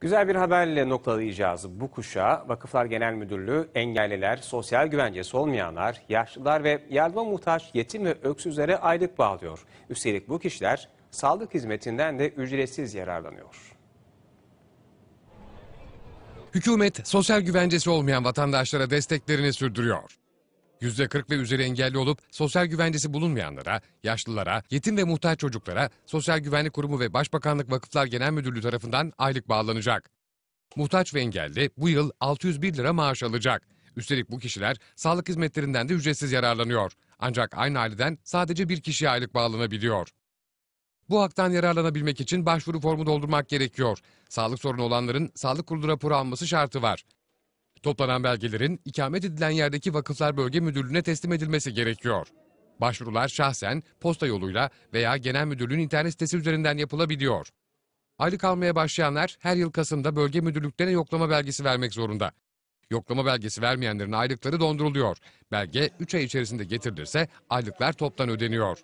Güzel bir haberle noktalayacağız bu kuşağı. Vakıflar Genel Müdürlüğü engelliler, sosyal güvencesi olmayanlar, yaşlılar ve yardıma muhtaç yetim ve öksüzlere aylık bağlıyor. Üstelik bu kişiler sağlık hizmetinden de ücretsiz yararlanıyor. Hükümet sosyal güvencesi olmayan vatandaşlara desteklerini sürdürüyor. %40 ve üzeri engelli olup sosyal güvencesi bulunmayanlara, yaşlılara, yetim ve muhtaç çocuklara Sosyal Güvenlik Kurumu ve Başbakanlık Vakıflar Genel Müdürlüğü tarafından aylık bağlanacak. Muhtaç ve engelli bu yıl 601 lira maaş alacak. Üstelik bu kişiler sağlık hizmetlerinden de ücretsiz yararlanıyor. Ancak aynı aileden sadece bir kişiye aylık bağlanabiliyor. Bu haktan yararlanabilmek için başvuru formu doldurmak gerekiyor. Sağlık sorunu olanların sağlık kurulu raporu alması şartı var. Toplanan belgelerin ikamet edilen yerdeki Vakıflar Bölge Müdürlüğü'ne teslim edilmesi gerekiyor. Başvurular şahsen, posta yoluyla veya genel müdürlüğün internet sitesi üzerinden yapılabiliyor. Aylık almaya başlayanlar her yıl Kasım'da bölge müdürlüklerine yoklama belgesi vermek zorunda. Yoklama belgesi vermeyenlerin aylıkları donduruluyor. Belge 3 ay içerisinde getirilirse aylıklar toptan ödeniyor.